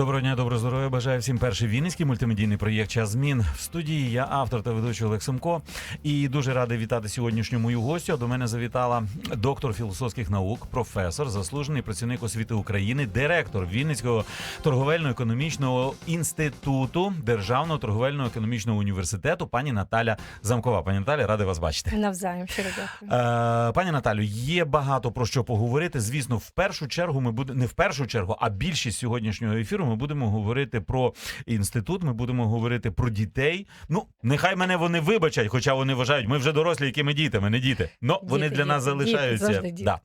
Доброго дня, доброго здоров'я. Бажаю всім перший вінницький мультимедійний проєкт Час змін в студії. Я автор та ведучий Олег Семко. І дуже радий вітати сьогоднішню мою гостю. До мене завітала доктор філософських наук, професор, заслужений працівник освіти України, директор Вінницького торговельно-економічного інституту Державного торговельно-економічного університету, пані Наталя Замкова. Пані Наталя, радий вас бачити. Навзаєм, щиро дякую. Е, Пані Наталю, є багато про що поговорити. Звісно, в першу чергу ми будемо не в першу чергу, а більшість сьогоднішнього ефіру ми будемо говорити про інститут. Ми будемо говорити про дітей. Ну, нехай мене вони вибачать, хоча вони вважають, ми вже дорослі, якими дітями, не діти. Ну вони Діти, для нас діти, діти, залишаються. завжди діти. да.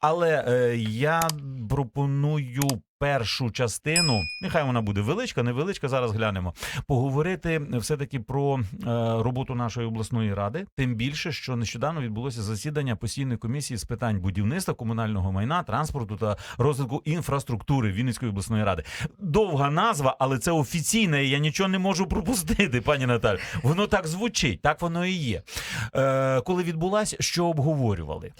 Але е, я пропоную. Першу частину, нехай вона буде величка, невеличка. Зараз глянемо. Поговорити все таки про е, роботу нашої обласної ради. Тим більше, що нещодавно відбулося засідання постійної комісії з питань будівництва, комунального майна, транспорту та розвитку інфраструктури Вінницької обласної ради. Довга назва, але це офіційна, і я нічого не можу пропустити, пані Наталі. Воно так звучить, так воно і є. Е, коли відбулася, що обговорювали?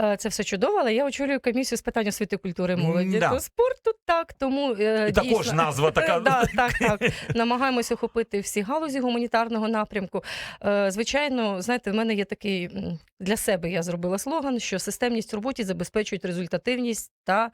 Е, Це все чудово, але я очолюю комісію з питань освіти, культури, молоді М-да. та спорту. Так, тому е, І також назва така. Да, так, так. Намагаємося охопити всі галузі гуманітарного напрямку. Е, Звичайно, знаєте, в мене є такий для себе я зробила слоган, що системність в роботі забезпечують результативність та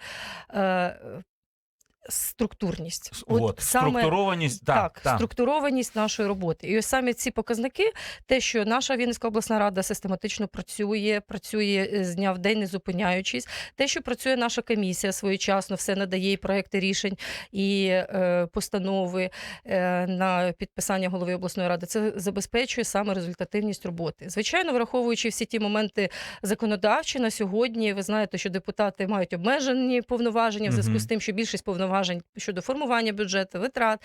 структурність. От, структурованість, так, так, так. структурованість нашої роботи. І ось саме ці показники, те, що наша Вінницька обласна рада систематично працює, працює е, з дня в день, не зупиняючись, те, що працює наша комісія своєчасно, все надає і проекти рішень і е, постанови е, на підписання голови обласної ради, це забезпечує саме результативність роботи. Звичайно, враховуючи всі ті моменти законодавчі на сьогодні, ви знаєте, що депутати мають обмежені повноваження в зв'язку з тим, що більшість повноважень щодо формування бюджету, витрат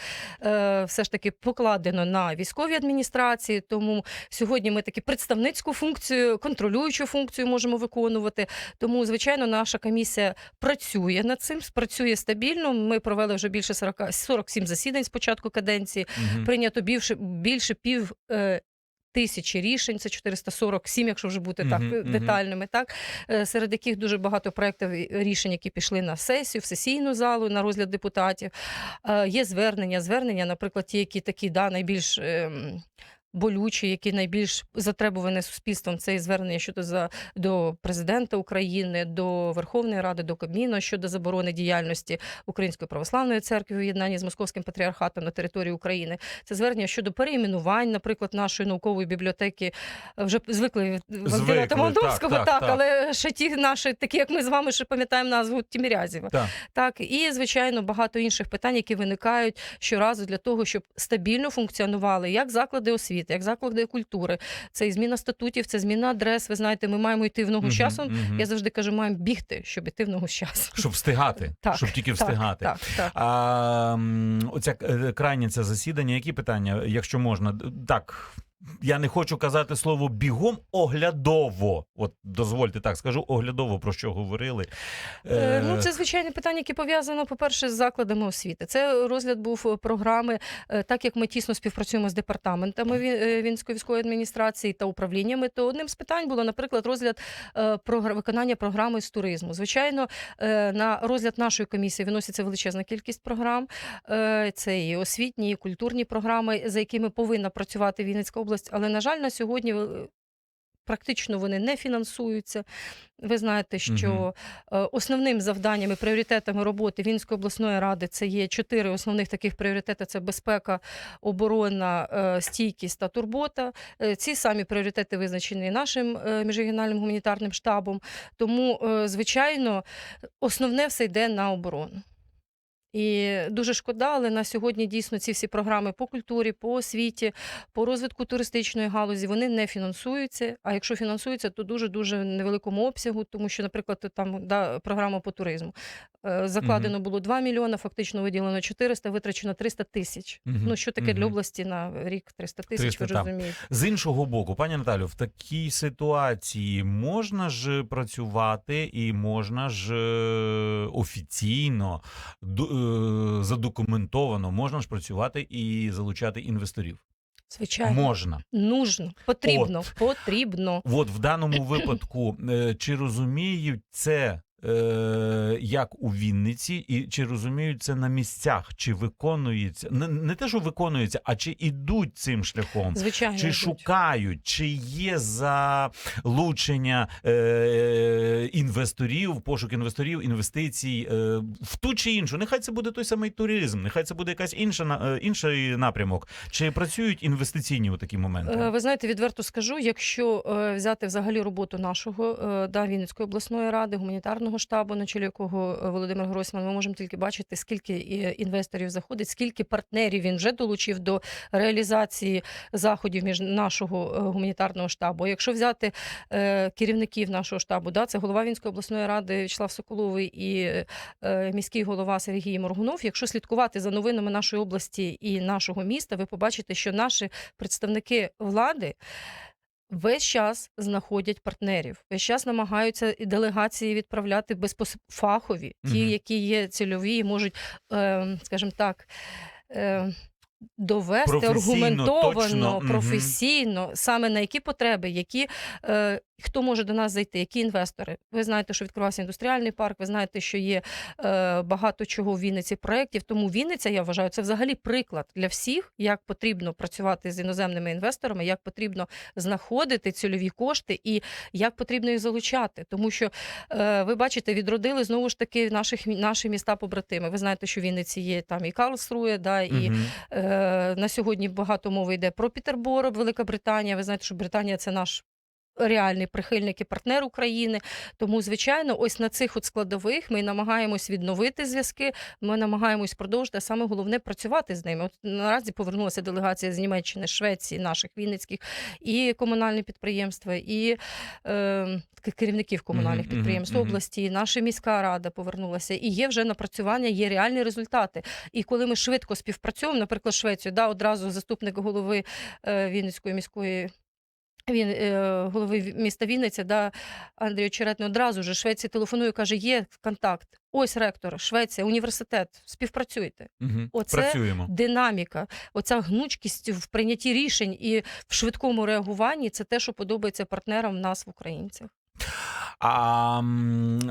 е, все ж таки покладено на військові адміністрації. Тому сьогодні ми таки представницьку функцію, контролюючу функцію можемо виконувати. Тому, звичайно, наша комісія працює над цим, працює стабільно. Ми провели вже більше 40, 47 засідань з початку каденції. Мгм. Прийнято більше, більше пів. Тисячі рішень, це 447, якщо вже бути так uh -huh, детальними, так Е, серед яких дуже багато проєктів рішень, які пішли на сесію, в сесійну залу на розгляд депутатів. Е, Є звернення, звернення, наприклад, ті, які такі да, найбільш ем, болючі, які найбільш затребувані суспільством. Це і звернення щодо за до президента України, до Верховної Ради, до Кабміну щодо заборони діяльності Української православної церкви в єднанні з московським патріархатом на території України. Це звернення щодо переіменувань, наприклад, нашої наукової бібліотеки. Вже звикли Вампіра Тамандовського, так, так, так, так. але ще ті наші, такі як ми з вами, ще пам'ятаємо назву Тімірязєва. Так. Так, і звичайно багато інших питань, які виникають щоразу для того, щоб стабільно функціонували як заклади освіти, як заклади культури. Це і зміна статутів, це зміна адрес. Ви знаєте, ми маємо йти в ногу з часом. Я завжди кажу, маємо бігти, щоб іти в ногу з часом. Щоб встигати, Так, щоб тільки встигати. Так, так, так. А оця е, крайнє це засідання. Які питання, якщо можна, так. Я не хочу казати слово бігом оглядово. От дозвольте так скажу, оглядово про що говорили. Е, Ну, це звичайне питання, яке пов'язано, по-перше, з закладами освіти. Це розгляд був е, програми, е, так як ми тісно співпрацюємо з департаментами Ві- е, Вінської військової адміністрації та управліннями. То одним з питань було, наприклад, розгляд е, програ- виконання програми з туризму. Звичайно, е, на розгляд нашої комісії виноситься величезна кількість програм. Е, Це і освітні, і культурні програми, за якими повинна працювати Вінницька область. Але на жаль, на сьогодні. е, Практично вони не фінансуються. Ви знаєте, що е, основним завданням і пріоритетами роботи Вінської обласної ради це є чотири основних таких пріоритети: це безпека, оборона, е, стійкість та турбота. Ці самі пріоритети визначені нашим міжрегіональним гуманітарним штабом. Тому, звичайно, основне все йде на оборону. І дуже шкода, але на сьогодні дійсно ці всі програми по культурі, по освіті, по розвитку туристичної галузі вони не фінансуються. А якщо фінансуються, то дуже дуже невеликому обсягу, тому що, наприклад, там да, програма по туризму е, закладено було 2 мільйони, фактично виділено 400, витрачено 300 тисяч. Мгм. Ну що таке для області на рік 300 тисяч? 300, Ви розумієте? З іншого боку, пані Наталю, в такій ситуації можна ж працювати і можна ж е, офіційно е, задокументовано, можна ж працювати і залучати інвесторів. Звичайно, Можна. нужно, потрібно, потрібно. От в даному випадку, е, чи розуміють це Е, як у Вінниці, і чи розуміють це на місцях, чи виконується не, не те, що виконується, а чи ідуть цим шляхом, Звичайно, чи йдуть. шукають, чи є залучення е, інвесторів, пошук інвесторів, інвестицій е, в ту чи іншу. Нехай це буде той самий туризм, нехай це буде якась інша е, інший напрямок. Чи працюють інвестиційні у такі моменти? Е, Ви знаєте, відверто скажу, якщо е, взяти взагалі роботу нашого е, да, Вінницької обласної ради, гуманітарного штабу, на чолі якого е, Володимир Гройсман, ми можемо тільки бачити, скільки е, інвесторів заходить, скільки партнерів він вже долучив до реалізації заходів між нашого е, гуманітарного штабу. Якщо взяти керівників нашого штабу, да, це голова Вінської обласної ради Вячеслав Соколовий і міський голова Сергій Моргунов. Якщо слідкувати за новинами нашої області і нашого міста, ви побачите, що наші представники влади. Весь час знаходять партнерів, весь час намагаються і делегації відправляти безпосфахові, ті, які є цільові, і можуть, е, скажімо так, е, довести Професійно, аргументовано, точно, професійно, професійно, саме на які потреби, які е, хто може до нас зайти, які інвестори. Ви знаєте, що відкривався індустріальний парк. Ви знаєте, що є е, багато чого в Вінниці проєктів. Тому Вінниця, я вважаю, це взагалі приклад для всіх, як потрібно працювати з іноземними інвесторами, як потрібно знаходити цільові кошти і як потрібно їх залучати. Тому що е, ви бачите, відродили знову ж таки наших наші міста побратими. Ви знаєте, що в Вінниці є там і Карлсрує, да і Мгм. Е, на сьогодні багато мови йде про Пітерборг, Велика Британія. Ви знаєте, що Британія це наш. Реальний прихильник і партнер України, тому звичайно, ось на цих от складових ми намагаємось відновити зв'язки. Ми намагаємось продовжити. а Саме головне працювати з ними. От наразі повернулася делегація з Німеччини, Швеції, наших вінницьких і комунальні підприємства, і е, керівників комунальних Мгм, мгм, підприємств мгм. області. І наша міська рада повернулася. І є вже напрацювання, є реальні результати. І коли ми швидко співпрацюємо, наприклад, Швецію, да, одразу заступник голови е, Вінницької міської. Він е, голови міста Вінниця, да, Андрій Очеретний одразу ж Швеції телефонує, каже: є контакт. Ось ректор, Швеція, університет, співпрацюйте. Угу, Оце Працюємо. Динаміка, оця гнучкість в прийнятті рішень і в швидкому реагуванні це те, що подобається партнерам нас в українцях. А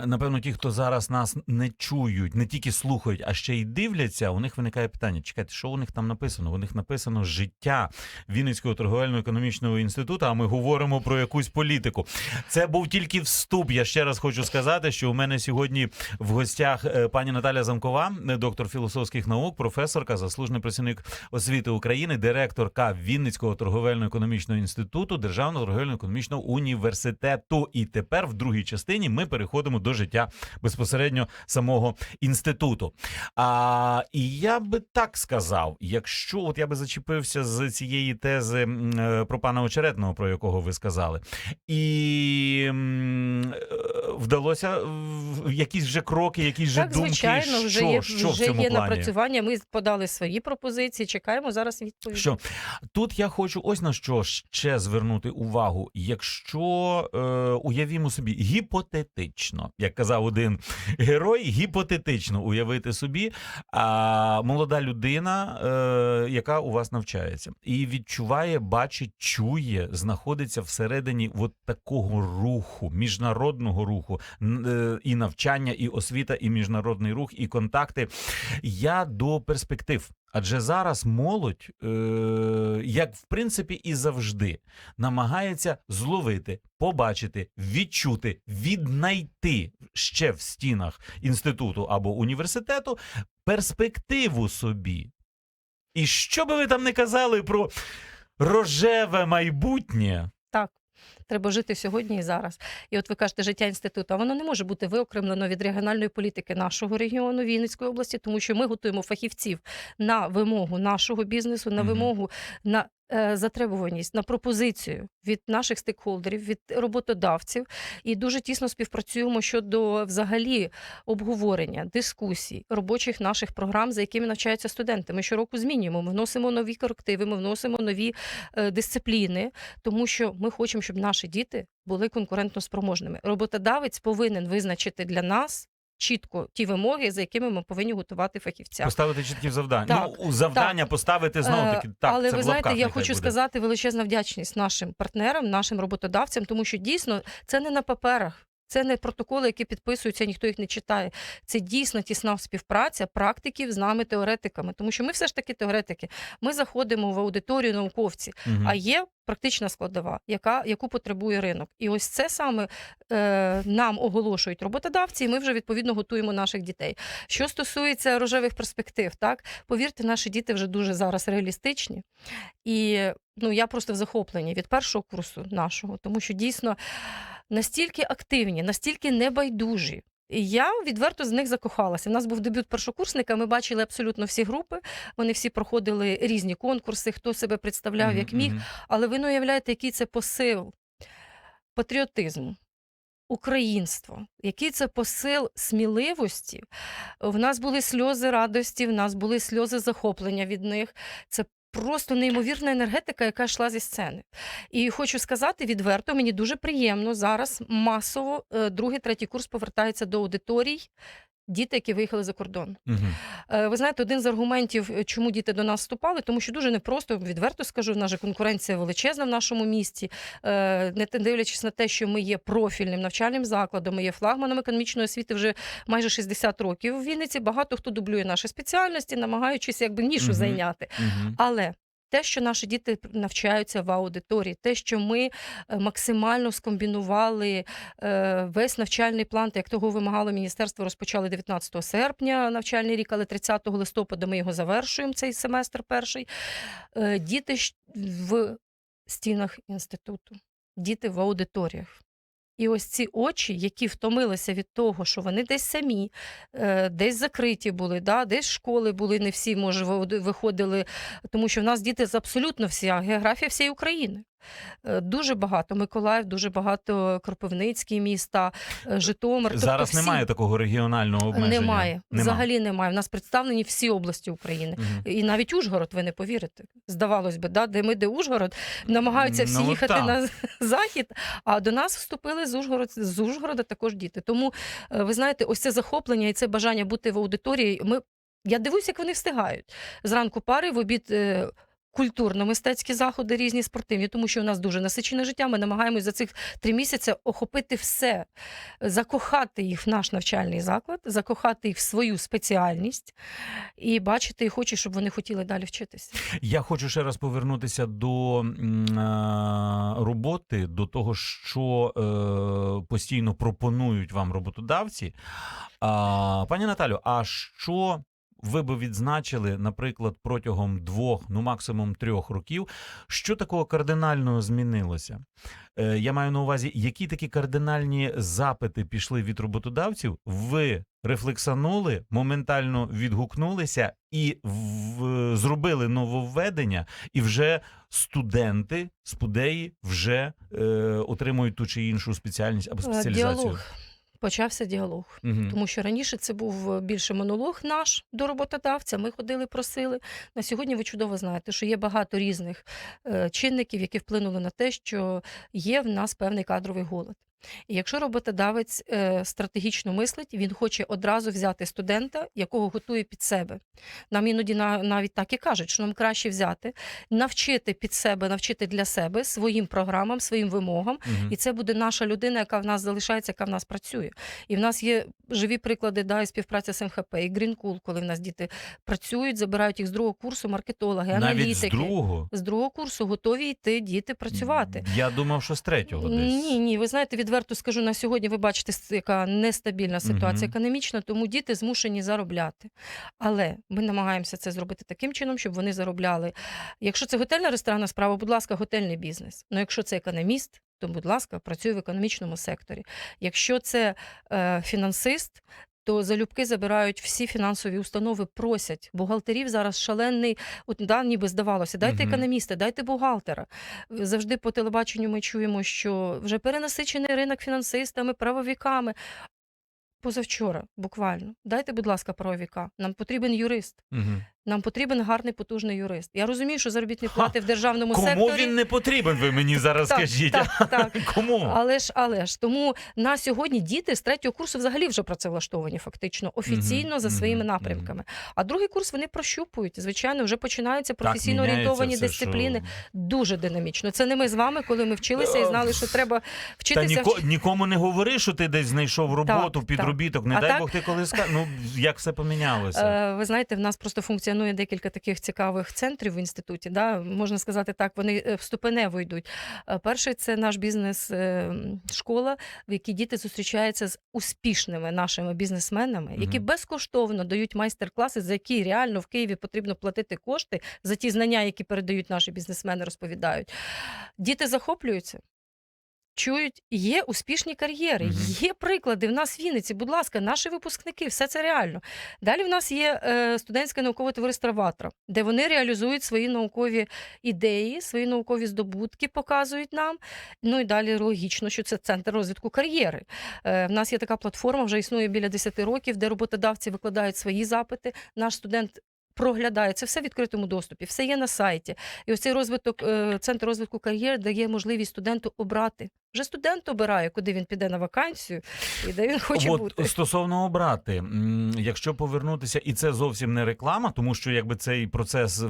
напевно, ті, хто зараз нас не чують, не тільки слухають, а ще й дивляться, у них виникає питання: чекайте, що у них там написано? У них написано життя Вінницького торговельно-економічного інституту. А ми говоримо про якусь політику. Це був тільки вступ. Я ще раз хочу сказати, що у мене сьогодні в гостях е, пані Наталя Замкова, доктор філософських наук, професорка, заслужений працівник освіти України, директорка Вінницького торговельно-економічного інституту, Державного торговельно-економічного університету. І тепер в другій частині ми переходимо до життя безпосередньо самого інституту. А, і я би так сказав, якщо от я би зачепився з цієї тези е, про пана Очеретного, про якого ви сказали, і е, вдалося в- якісь вже кроки, якісь вже так, думки. звичайно, вже що, є, що в цьому є плані? напрацювання. Ми подали свої пропозиції. Чекаємо зараз відповіді. Що тут я хочу ось на що ще звернути увагу. Якщо е, уявімо собі гіпотетично, як казав один герой, гіпотетично уявити собі а, молода людина, е, яка у вас навчається, і відчуває, бачить, чує, знаходиться всередині от такого руху, міжнародного руху, н- е, і навчання, і освіта, і міжнародний рух, і контакти. Я до перспектив. Адже зараз молодь, е, як в принципі і завжди, намагається зловити, побачити, відчути, віднайти ще в стінах інституту або університету перспективу собі. І що би ви там не казали про рожеве майбутнє, Так. Треба жити сьогодні і зараз. І от ви кажете, життя інституту, а воно не може бути виокремлено від регіональної політики нашого регіону Вінницької області, тому що ми готуємо фахівців на вимогу нашого бізнесу, на вимогу на затребуваність, на пропозицію від наших стейкхолдерів, від роботодавців. І дуже тісно співпрацюємо щодо взагалі обговорення, дискусій, робочих наших програм, за якими навчаються студенти. Ми щороку змінюємо. Ми вносимо нові корективи, ми вносимо нові е, дисципліни тому що ми хочемо, щоб наші діти були конкурентно спроможними. Роботодавець повинен визначити для нас чітко ті вимоги, за якими ми повинні готувати фахівця. поставити чіткі завдання. Так, ну, завдання поставити знову таки Е, так. Але це ви в знаєте, я хочу буде. сказати величезна вдячність нашим партнерам, нашим роботодавцям, тому що дійсно це не на паперах. Це не протоколи, які підписуються, ніхто їх не читає. Це дійсно тісна співпраця практиків з нами, теоретиками. Тому що ми все ж таки теоретики. Ми заходимо в аудиторію науковці, Мгм. а є практична складова, яка, яку потребує ринок. І ось це саме е, нам оголошують роботодавці, і ми вже відповідно готуємо наших дітей. Що стосується рожевих перспектив, так повірте, наші діти вже дуже зараз реалістичні. І ну, я просто в захопленні від першого курсу нашого, тому що дійсно настільки активні, настільки небайдужі. І я відверто з них закохалася. У нас був дебют першокурсника. Ми бачили абсолютно всі групи. Вони всі проходили різні конкурси, хто себе представляв як міг. Але ви не уявляєте, який це посил патріотизму, українства, який це посил сміливості. В нас були сльози радості, в нас були сльози захоплення від них. Це просто неймовірна енергетика, яка йшла зі сцени. І хочу сказати відверто, мені дуже приємно зараз масово е, другий, третій курс повертається до аудиторій. Діти, які виїхали за кордон. Е, Ви знаєте, один з аргументів, е, чому діти до нас вступали, тому що дуже непросто, відверто скажу, в нас же конкуренція величезна в нашому місті, Е, не дивлячись на те, що ми є профільним навчальним закладом, ми є флагманом економічної освіти вже майже 60 років. В Вінниці багато хто дублює наші спеціальності, намагаючись якби нішу Мгм. зайняти. Мгм. Але те, що наші діти навчаються в аудиторії, те, що ми е, максимально скомбінували е, весь навчальний план, як того вимагало міністерство, розпочали 19 серпня навчальний рік, але 30 листопада ми його завершуємо, цей семестр перший. Е, Діти в стінах інституту, діти в аудиторіях. І ось ці очі, які втомилися від того, що вони десь самі, е, десь закриті були, да, десь школи були, не всі, може, виходи- виходили, тому що в нас діти з абсолютно вся географія всієї України. Е, Дуже багато Миколаїв, дуже багато Кропивницькі міста, е, Житомир. тобто Зараз всі- немає такого регіонального обмеження. Немає. Нема. Взагалі немає. У нас представлені всі області України. Мгм. І навіть Ужгород, ви не повірите. Здавалось би, да, де ми, де Ужгород, намагаються всі Ну, їхати так. на захід. А до нас вступили з Ужгород, з Ужгорода також діти. Тому е, ви знаєте, ось це захоплення і це бажання бути в аудиторії. Ми я дивуюся, як вони встигають. Зранку пари, в обід. Е, Культурно-мистецькі заходи різні спортивні, тому що у нас дуже насичене життя. Ми намагаємось за цих три місяці охопити все, закохати їх в наш навчальний заклад, закохати їх в свою спеціальність і бачити, і хочу, щоб вони хотіли далі вчитися. Я хочу ще раз повернутися до роботи, до того, що е, постійно пропонують вам роботодавці. Пані Наталю, а що ви би відзначили, наприклад, протягом двох, ну максимум трьох років, що такого кардинального змінилося? Е, я маю на увазі, які такі кардинальні запити пішли від роботодавців? Ви рефлексанули, моментально відгукнулися і в, зробили нововведення, і вже студенти, спудеї вже е, отримують ту чи іншу спеціальність або Е, спеціалізацію. Діалог. Почався діалог. угу. Тому що раніше це був більше монолог наш до роботодавця. Ми ходили, просили. На сьогодні ви чудово знаєте, що є багато різних е, чинників, які вплинули на те, що є в нас певний кадровий голод. І якщо роботодавець е, стратегічно мислить, він хоче одразу взяти студента, якого готує під себе. Нам іноді на- навіть так і кажуть, що нам краще взяти, навчити під себе, навчити для себе своїм програмам, своїм вимогам, Мгм. і це буде наша людина, яка в нас залишається, яка в нас працює. І в нас є живі приклади да, і співпраця з МХП, і Грінкул, коли в нас діти працюють, забирають їх з другого курсу, маркетологи, Навіть аналітики. з другого. З другого курсу готові йти діти працювати. Я думав, що з третього десь. Ні, ні, ви знаєте, відверто скажу на сьогодні. Ви бачите, яка нестабільна ситуація угу. економічна, тому діти змушені заробляти. Але ми намагаємося це зробити таким чином, щоб вони заробляли. Якщо це готельна ресторанна справа, будь ласка, готельний бізнес. Ну, якщо це економіст, то, будь ласка, працюй в економічному секторі. Якщо це е, фінансист. То залюбки забирають всі фінансові установи, просять бухгалтерів зараз шалений. От да, ніби здавалося, дайте Мгм. економіста, дайте бухгалтера. Завжди по телебаченню ми чуємо, що вже перенасичений ринок фінансистами, правовіками. Позавчора, буквально, дайте, будь ласка, правовіка. Нам потрібен юрист. Мгм. Нам потрібен гарний потужний юрист. Я розумію, що заробітні Ха, плати в державному Кому секторі. він не потрібен, ви мені зараз Так, скажіть. так, так. Кому? Але ж, але ж тому на сьогодні діти з третього курсу взагалі вже працевлаштовані, фактично офіційно за своїми напрямками. А другий курс вони прощупують. Звичайно, вже починаються професійно міняється орієнтовані все, дисципліни. що- Дуже динамічно. Це не ми з вами, коли ми вчилися і знали, що треба Та вчитися. ніко, нікому не говори, що ти десь знайшов роботу, Так, підробіток. Не А дай так- Бог ти коли скажеш. Ну як все помінялося? Е, Ви знаєте, в нас просто функціонує декілька таких цікавих центрів в інституті. Да? Можна сказати так, вони е, вступенево йдуть. Е, Перший це наш бізнес-школа, в якій діти зустрічаються з успішними нашими бізнесменами, які безкоштовно дають майстер-класи, за які реально в Києві потрібно платити кошти за ті знання, які передають наші бізнесмени, розповідають. Діти захоплюються. Чують, є успішні кар'єри, Мгм. є приклади. В нас в Вінниці, будь ласка, наші випускники, все це реально. Далі в нас є е, студентське наукове товариство Ватра, де вони реалізують свої наукові ідеї, свої наукові здобутки, показують нам. Ну і далі логічно, що це центр розвитку кар'єри. Е, в нас є така платформа, вже існує біля 10 років, де роботодавці викладають свої запити. Наш студент. Проглядає це все в відкритому доступі, все є на сайті. І ось цей розвиток, е, центр розвитку кар'єри дає можливість студенту обрати. Вже студент обирає, куди він піде на вакансію і де він хоче От бути. стосовно обрати, якщо повернутися, і це зовсім не реклама, тому що якби цей процес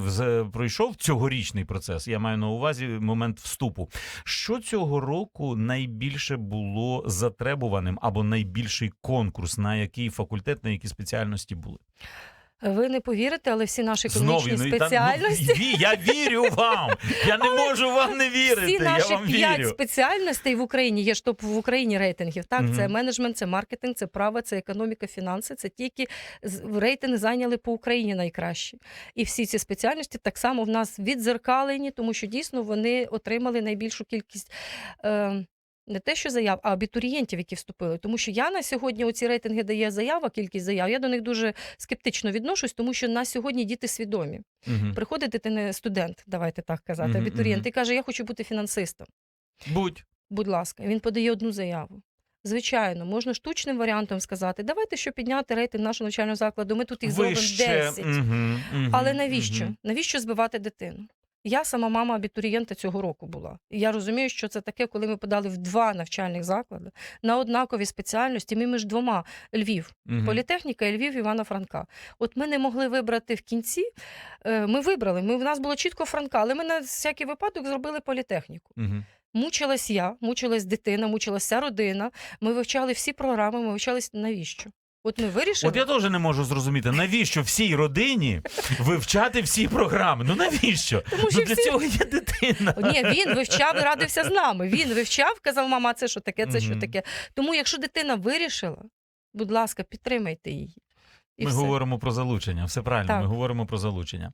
пройшов цьогорічний процес, я маю на увазі момент вступу. Що цього року найбільше було затребуваним або найбільший конкурс, на який факультет, на які спеціальності були? Ви не повірите, але всі наші економічні ну, і та- спеціальності. ну, ві- я вірю вам. Я не можу вам не вірити. Всі я наші вам п'ять вірю. спеціальностей в Україні є ж топ в Україні рейтингів. Так, це менеджмент, це маркетинг, це право, це економіка, фінанси. Це ті, які з- в рейтинг зайняли по Україні найкращі. І всі ці спеціальності так само в нас відзеркалені, тому що дійсно вони отримали найбільшу кількість. Е, не те, що заяв, а абітурієнтів, які вступили. Тому що я на сьогодні оці рейтинги дає заява, кількість заяв. Я до них дуже скептично відношусь, тому що на сьогодні діти свідомі. Мгм. Приходить дитина студент, давайте так казати, Мгм, абітурієнт, мгм. і каже: Я хочу бути фінансистом. Будь. Будь ласка, він подає одну заяву. Звичайно, можна штучним варіантом сказати, давайте що підняти рейтинг нашого навчального закладу. Ми тут їх зробимо Вище. 10. Мгм, мгм, Але навіщо? мгм. Навіщо збивати дитину? Я сама мама абітурієнта цього року була. І я розумію, що це таке, коли ми подали в два навчальних заклади на однакові спеціальності. Ми між двома Львів, Мгм. політехніка і Львів Івана Франка. От ми не могли вибрати в кінці. е, Ми вибрали. Ми в нас було чітко Франка, але ми на всякий випадок зробили політехніку. Мгм. Мучилась я, мучилась дитина, мучилась вся родина. Ми вивчали всі програми, ми вивчались навіщо? От ми вирішили. От я теж не можу зрозуміти, навіщо всій родині вивчати всі програми? Ну навіщо? Тому що ну, для всі- цього є дитина. Ні, він вивчав і радився з нами. Він вивчав, казав, мама, це що таке, це що Мгм. таке. Тому, якщо дитина вирішила, будь ласка, підтримайте її. І Ми все. говоримо про залучення, все правильно. Так. Ми говоримо про залучення.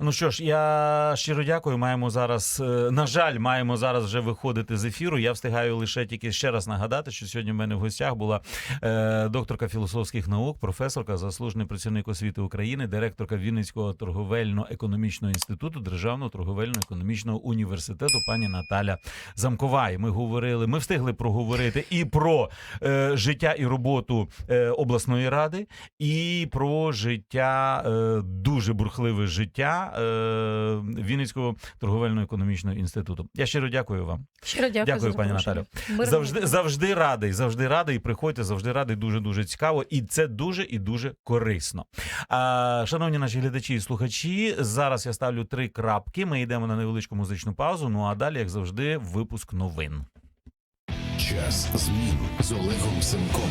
Ну що ж, я щиро дякую. Маємо зараз, е, на жаль, маємо зараз вже виходити з ефіру. Я встигаю лише тільки ще раз нагадати, що сьогодні в мене в гостях була е, докторка філософських наук, професорка, заслужений працівник освіти України, директорка Вінницького торговельно-економічного інституту Державного торговельно-економічного університету, пані Наталя Замкова. І ми говорили, ми встигли проговорити і про е, життя і роботу е, обласної ради, і про життя, е, дуже бурхливе життя е, Вінницького торговельно-економічного інституту. Я щиро дякую вам. Щиро дякую, Дякую, за пані. Мирного Завжди, завжди радий, завжди радий. Приходьте, завжди радий. Дуже дуже цікаво, і це дуже і дуже корисно. Шановні наші глядачі і слухачі, зараз я ставлю три крапки. Ми йдемо на невеличку музичну паузу. Ну а далі, як завжди, випуск новин. Час змін з Олегом Семком.